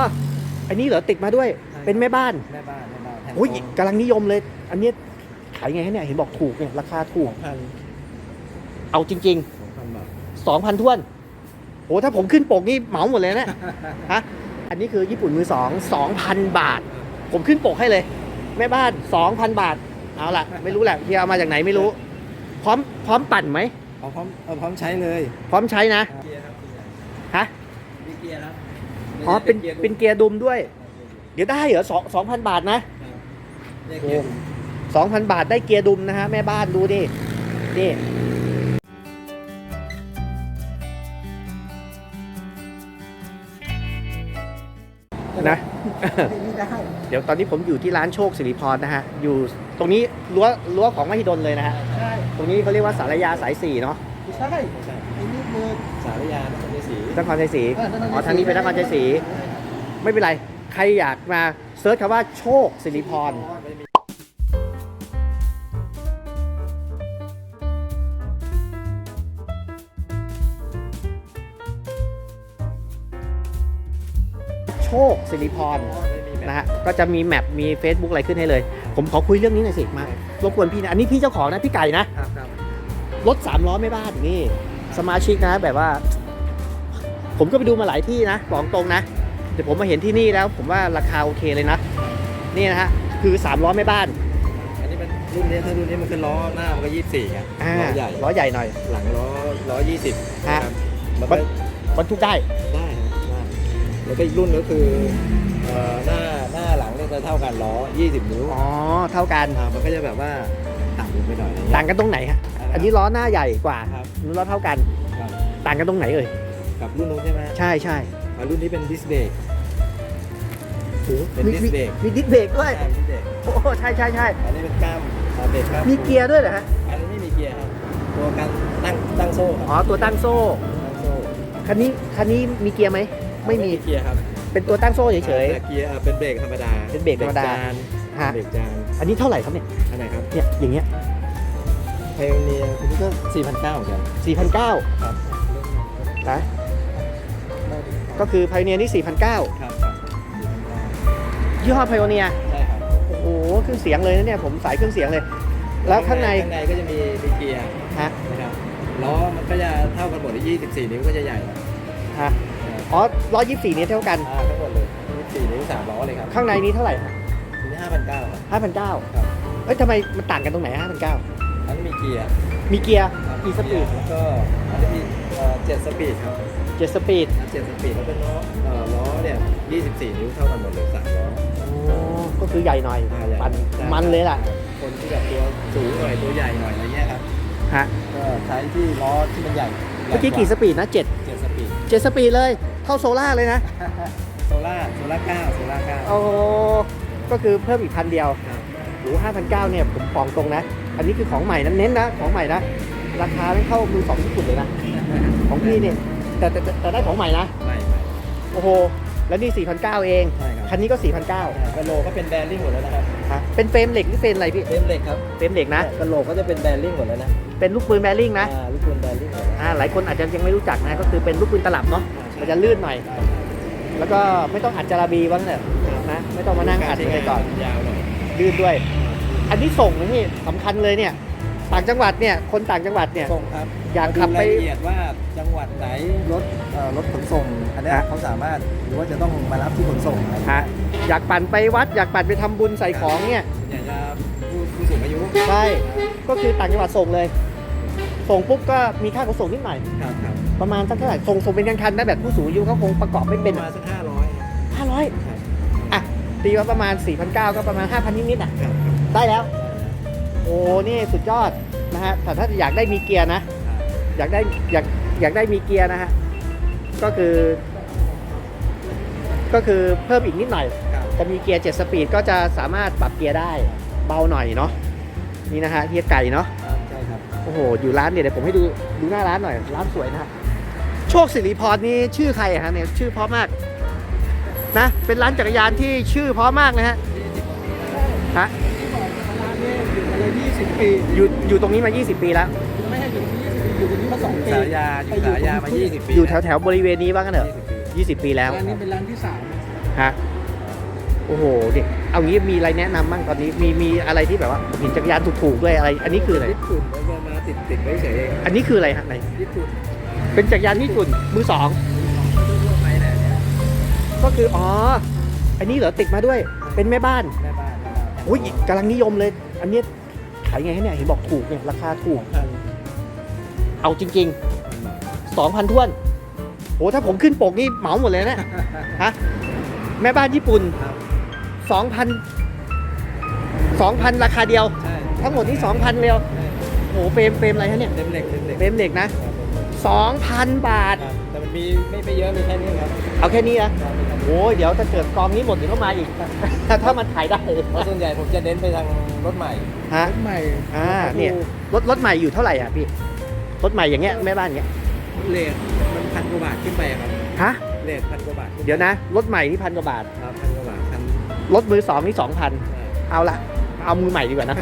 อ๋ออันนี้เหรอติดมาด้วยใช่เป็นแม่บ้านแม่บ้านแม่บ้านแผ่นโอ้ยทองกำลังนิยมเลย อันเนี้ยขายไงฮะเนี่ยเห็นบอกถูกเนี่ยราคาถูกพันเอาจริงสองพันบาทๆ2,000ท้วนโอ้ถ้าผมขึ้นปกนี่เหมาหมดเลยนะฮะอันนี้คือญี่ปุ่นมือสอง2,000บาท ผมขึ้นปกให้เลย แม่บ้าน2,000บาท เอาล่ะไม่รู้แหละเฮียเอามาจากไหนไม่รู้ พร้อมพร้อมปั่นไหมเอาพร้อมเอาพร้อมใช้เลย พร้อมใช้นะเกียร์ครับฮะมีเกียร์ครับ อ๋อเป็นกียร์เป็นเกียร์ดุมด้วย เดี๋ยวได้เหรอสองสองพันบาทนะเนี่ยเกียร์สองพันบาทได้เกียร์ดุมนะฮะแม่บ้านดูดินี่นะไม่ได้เดี๋ยวตอนนี้ผมอยู่ที่ร้านโชคสิริพรนะฮะ อยู่ตรงนี้รั้วรั้วของมหิดลเลยนะฮะใช่ตรงนี้เขาเรียกว่าสารยาสายสี่เนาะไม่ใช่ ไม่ใช่ไอ้นี่มือสารยานครชัยศรีนครชัยศรีอ๋อทางนี้เป็นนครชัยศรีไม่เป็นไร ใครอยากมาเซิร์ชคำว่าโชคสิริพรโชคสิริพรนะฮะก็จะมีแมปมี Facebook อะไรขึ้นให้เลย ผมขอคุยเรื่องนี้หน่อยสิมารบกวนพี่นะอันนี้พี่เจ้าของนะพี่ไก่นะครับครับรถสามล้อไม่บ้านนี่ สมาชิกนะแบบว่า ผมก็ไปดูมาหลายที่นะบอกตรงนะแต่ผมมาเห็นที่นี่แล้ว ผมว่าราคาโอเคเลยนะนี่นะฮะคือสามล้อไม่บ้าน อันนี้เป็นรุ่นนี้ถ้ารุ่นนี้มันคือล้อหน้ามันก็ยี่สิบสี่ครับอ่าล้อใหญ่ล้อใหญ่หน่อย หลังล้อล้อยี่สิบฮะครับแล้วก็บรรทุกได้ได้ครับได้แล้วก็อีกรุ่นก็คือเอ่อหน้าหน้าหลังเนี่ยจะเท่ากันล้อ20นิ้วอ๋อเท่ากันอ่ามันก็จะแบบว่าต่ำลงไปหน่อยต่างกันตรงไหนฮะ อันนี้ล้อหน้าใหญ่กว่าครับนู้นล้อเท่ากัน ครับ ต่างกันตรงไหนเอ่ย กับรุ่นนู้นใช่ไหมใช่ใช่อ่ารุ่นนี้เป็นดิสเบรกโอ้เป็นมีดิสมีเบรกมีดิสเบรกด้วยใช่ดิสเบรกโอ้ใช่ใช่ใช่อันนี้เป็นกล้ามอ่าเบรกกล้ามมีเกียร์ด้วยเหรอฮะ อันนี้ไม่มีเกียร์ครับตัวการตั้งตั้งโซ่ครับอ๋อตัวตั้งโซ่ ตั้งโซ่คันนี้คันนี้มีเกียร์ไหม ไม่มี เกียร์ครับเป็นตัวตั้งโซ่เฉย แต่เกียร์อ่าเป็นเบรกธรรมดาเป็นเบรกธรรมดาจานๆฮะ เบรกจาน อันนี้เท่าไหร่ครับเนี่ย อันไหนครับ เนี่ย อย่างเงี้ยไพโอเนียคุณก็4,900เหมือนกัน4,900ครับนะก็คือไพเนียนี่4,900ครับครับ4,900ยี่ห้อไพเนียใช่ครับโอ้โหเครื่องเสียงเลยนะเนี่ยผมสายเครื่องเสียงเลย แล้วข้างในข้างในก็จะมีมีเกียร์ฮะนะครับล้อมันก็จะเท่ากันหมดเลย24 นิ้วก็จะใหญ่หน่อยฮะอ๋อ124นี้เท่ากันอ่าทั้งหมดเลย24นิ้ว3ล้อเลยครับข้างในนี้เท่าไหร่ฮะทีนี้5,900ครับ5,900ครับเอ้ยทำไมมันต่างกันตรงไหน5,900 อันนี้มีเกียร์มีเกียร์ครับกี่สปีดแล้วก็อันนี้มีเอ่อ7สปีดครับ7สปีดอัน7สปีดแล้วเป็นล้อเอ่อล้อเนี่ย24 นิ้วเท่ากันหมดเลย3ล้อ โอ้ก็คือใหญ่หน่อยอ่าใหญ่ปั่นใช่ มันเลยล่ะคนที่แบบตัวสูงหน่อยตัวใหญ่หน่อยอะไรเงี้ยครับฮะก็ใช้ที่ล้อที่มันใหญ่เมื่อกี้กี่สปีดนะ7 7สปีด7สปีดเลยเท่าโซล่าเลยนะโซล่าโซล่าเก้าโซล่าเก้าโอ้ก็คือเพิ่มอีกพันเดียว ครับโอ้ห้าพันเก้าเนี่ยผมฟองตรงนะ อันนี้คือของใหม่นะเน้นนะของใหม่นะราคาไม่เข้ามือสองญี่ปุ่นเลยนะของพี่เนี่ยแต่แต่แต่แต่ได้ของใหม่นะไม่ไม่โอ้โหแล้วนี่4,900เองใช่ครับคันนี้ก็4,900กระโหลกก็เป็นแบริ่งหมดแล้วนะครับฮะเป็นเฟรมเหล็กหรือเฟรมอะไรพี่เฟรมเหล็กครับเฟรมเหล็กนะกระโหลกก็จะเป็นแบริ่งหมดแล้วนะเป็นลูกปืนแบริ่งนะอ่าลูกปืนแบริ่งหมดแล้วอ่าหลายคนอาจจะยังไม่รู้จักนะก็คือเป็นลูกปืนตลับเนาะมันจะลื่นหน่อยแล้วก็ไม่ต้องอัดจาราบีบ้างเนี่ยนะไม่ต้องมานั่งอัดไปก่อนยาวหน่อยลื่นด้วย อันนี้ส่งนะพี่สำคัญเลยเนี่ยต่างจังหวัดเนี่ยคนต่างจังหวัดเนี่ย ส่งครับอยากขับไป ดูรายละเอียดว่าจังหวัดไหนรถเอ่อรถขนส่ง อันเนี้ยฮะเขาสามารถหรือว่าจะต้องมารับที่ขนส่งอะไรฮะอยากปั่นไปวัด อยากปั่นไปทำบุญใส่ของเนี่ย อยากจะผู้ผู้สูงอายุใช่ ก็คือต่างจังหวัดส่งเลย ส่งปุ๊บก็มีค่าขนส่งนิดหน่อยครับครับประมาณสักเท่าไหร่ส่งส่งเป็นคันๆนะแบบผู้สูงอายุเขาคงประกอบไม่เป็นประมาณสักห้าร้อยห้าร้อยอะตีว่าประมาณ4 9 0 0 ก็ประมาณ 5,000 นิดๆอะครับ ได้แล้ว โอ้นี่สุดยอดนะฮะแต่ถ้าอยากได้มีเกียร์นะ อยากได้อยากอยากได้มีเกียร์นะฮะ ก็คือ ก็คือเพิ่มอีกนิดหน่อยครับจะมีเกียร์7สปีดก็จะสามารถปรับเกียร์ได้เบาหน่อยเนาะ นี่นะฮะเฮียไก่เนาะครับใช่ครับ โอ้โห อยู่ร้านเนี่ยเดี๋ยวผมให้ดูดูหน้าร้านหน่อย ร้านสวยนะฮะ โชคสิริพรนี่ชื่อใครอะฮะเนี่ยชื่อเพราะมากนะ เป็นร้านจักรยานที่ชื่อเพราะมากนะฮะฮะร้านนี้อยู่มา เลย20 ปีอยู่อยู่ตรงนี้มา 20 ปีแล้ว ไม่ให้อยู่ที่20อยู่ตรงนี้มา2ปีสายาอยู่สายามา 20 ปีอยู่แถวแถวๆบริเวณนี้ว่ากันเถอะ20ปี20 ปีแล้วร้านนี้เป็นร้านที่สามอฮะโอ้โหเด็กเอางี้มีอะไรแนะนำบ้างตอนนี้มีมีอะไรที่แบบว่าผมเห็นจักรยานถูกๆด้วยอะไร อันนี้คืออะไรญี่ปุ่นแล้วก็มาติดติดไว้เฉยเองอันนี้คืออะไรฮะไหนญี่ปุ่นเป็นจักรยานญี่ปุ่นมือสองทั่วไปแหละเนี่ยก็คืออ๋ออันนี้เหรอติดมาด้วยเป็นแม่บ้าน แม่บ้านแม่บ้านอุ้ยกำลังนิยมเลย อันเนี้ย ขายไงให้เนี่ยเห็นบอกถูกเนี่ยราคาถูกพันเอาจริงๆสองพันท้วนโหถ้าผมขึ้นปกนี่เหมาหมดเลยนะฮะแม่บ้านญี่ปุ่นครับสองพันสองพันราคาเดียวใช่ทั้งหมดนี่สองพันเดียวโหเฟรมเฟรมอะไรฮะเนี่ยเต็มเหล็กเต็มเหล็กเฟรมเหล็กนะ สองพันบาทครับแต่มันมีไม่ไม่เยอะมีแค่นี้ครับเอาแค่นี้นะโอ้ยเดี๋ยวถ้าเกิดกองนี้หมดเดี๋ยวก็มาอีก ถ้ามันขายได้เพราะส่วนใหญ่ผมจะเน้นไปทางรถใหม่ฮะรถใหม่อ่าเนี่ยรถรถใหม่อยู่เท่าไหร่อะพี่รถใหม่อย่างเงี้ยแม่บ้านอย่างเงี้ยเลทมันพันกว่าบาทขึ้นไปครับฮะเลทพันกว่าบาทขึ้ไปเดี๋ยวนะรถใหม่นี่พันกว่าบาทครับพันกว่าบาทพันรถมือสองนี่สองพันเอาละ เอามือใหม่ดีกว่านะ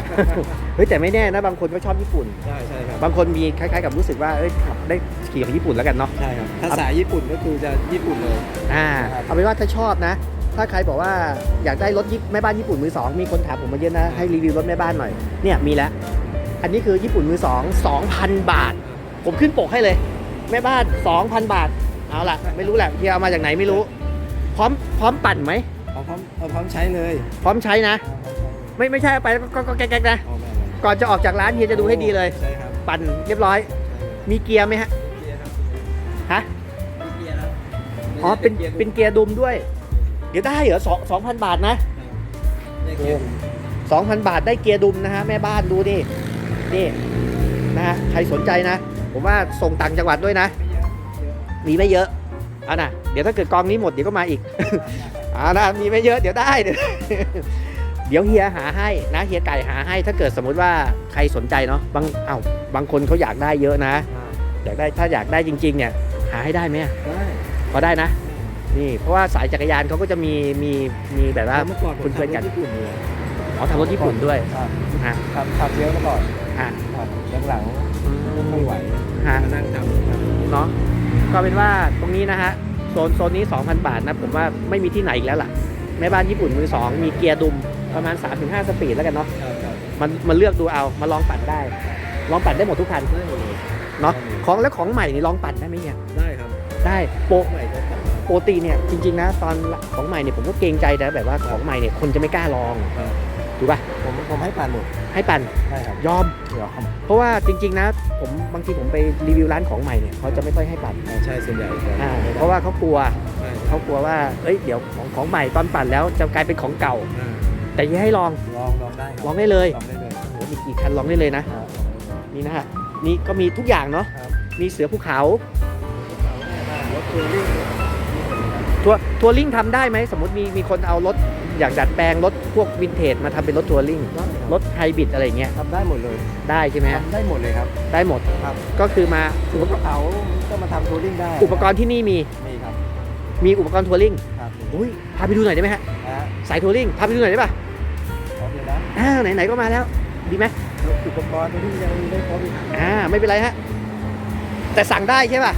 เฮ้ยแต่ไม่แน่นะบางคนก็ชอบญี่ปุ่น ใช่ใช่ครับ บางคนมีคล้ายๆกับรู้สึกว่าเอ้ยขับได้ขี่ของญี่ปุ่นแล้วกันเนาะ ใช่ครับถ้าสายญี่ปุ่นก็คือจะญี่ปุ่นเลย อ่าครับเอาเป็นว่าถ้าชอบนะ ถ้าใครบอกว่าอยากได้รถญี่แม่บ้านญี่ปุ่นมือสองมีคนถามผมมาเยอะนะให้รีวิวรถแม่บ้านหน่อย เนี่ยมีแล้ว อันนี้คือญี่ปุ่นมือสองสองพันบาท ผมขึ้นปกให้เลย แม่บ้านสองพันบาท เอาล่ะ ไม่รู้แหละที่เอามาจากไหนไม่รู้ พร้อมพร้อมปั่นไหมเอาพร้อมเอาพร้อมใช้เลย พร้อมใช้นะ เอาพร้อมใช้เลยไม่ไม่ใช่เอาไปแล้วก็ก็แก๊กๆนะ เอาไม่ไม่ก่อนจะออกจากร้านเฮียจะดูให้ดีเลย ใช่ครับปั่นเรียบร้อย มีเกียร์ไหมฮะเกียร์ครับฮะมีเกียร์ครับอ๋อ เป็นกียร์เป็นเกียร์ดุมด้วย เดี๋ยวได้เหรอสองสองพันบาทนะเนี่ยเกียร์สองพันบาทได้เกียร์ดุมนะฮะ แม่บ้านดูนี่นี่นะฮะ ใครสนใจนะ ผมว่าส่งต่างจังหวัดด้วยนะไม่เยอะเยอะมีไม่เยอะเอานะเดี๋ยวถ้าเกิดกองนี้หมดเดี๋ยวก็มาอีก เอานะมีไม่เยอะเดี๋ยวได้เดี๋ยว เดี๋ยวเฮียหาให้นะเฮียไก่หาให้ถ้าเกิดสมมุติว่าใครสนใจเนาะบางเอ้าบางคนเขาอยากได้เยอะนะ อยากได้ถ้าอยากได้จริง ๆ เนี่ย หาให้ได้ไหมอะได้พอได้นะ นี่เพราะว่าสายจักรยานเขาก็จะมีมีมีแบบว่าเมื่อก่อนผมคุณเพื่อนกันทำรถญี่ปุ่นอยู่อ๋อทำรถญี่ปุ่นด้วยครับฮะขับขับเยอะมาก่อนฮะครับหลังๆไม่ไหวฮะมานั่งทำครับเนาะก็เป็นว่าตรงนี้นะฮะโซนโซนนี้ 2,000 บาทนะผมว่าไม่มีที่ไหนอีกแล้วล่ะแม่บ้านญี่ปุ่นมือสองมีเกียร์ดุม ประมาณ 3-5 สปีดแล้วกันเนาะครับครับมันมันเลือกดูเอามาลองปั่นได้ ลองปั่นได้หมดทุกคันได้หมดเลยเนาะของแล้วของใหม่นี่ลองปั่นได้ไหมเนี่ยได้ครับได้โปรใหม่ก็ขับปกติเนี่ยจริงๆนะตอนของใหม่เนี่ยผมก็เกรงใจนะแบบว่าของใหม่เนี่ยคนจะไม่กล้าลองครับถูกป่ะผมผมให้ผ่านหมดให้ปั่นได้ครับยอมเดี๋ยวครับเพราะว่าจริง ๆนะผมบางทีผมไปรีวิวร้านของใหม่เนี่ยเขาจะไม่ค่อยให้ปั่นใช่ส่วนใหญ่จะอ่าเพราะว่าเขากลัวใช่เขากลัวว่าเอ้ยเดี๋ยวของของใหม่ตอนปั่นแล้วจะกลายเป็นของเก่าอ่า แต่อยังให้ลองลองลองได้ครับลองได้เลยลองได้เลยโอ้โหมีกี่คันลองได้เลยนะ ครับนี่นะฮะนี่ก็มีทุกอย่างเนาะครับมีเสือภูเขารถทัวริ่งทัวร์ทัวริงทำได้ไหมสมมติมีมีคนเอารถอยากดัดแปลงรถพวกวินเทจมาทำเป็นรถทัวริงรถไฮบริดอะไรอย่างเงี้ยทำได้หมดเลยได้ใช่ไหมฮะทำได้หมดเลยครับ ได้หมดครับ ก็คือมาอุปกรณ์เขาก็มาทำทัวริ่งได้อุปกรณ์ที่นี่มีมีครับมีอุปกรณ์ทัวริงครับ อุ้ยพาไปดูหน่อยได้ไหมฮะนะฮะสายทัวริงพาไปดูหน่อยได้ป่ะพร้อมเลยนะอ้าวไหนๆก็มาแล้ว ดีไหมอุปกรณ์ที่ยังไม่ครบอีกอ่าไม่เป็นไรฮะแต่สั่งได้ใช่ป่ะ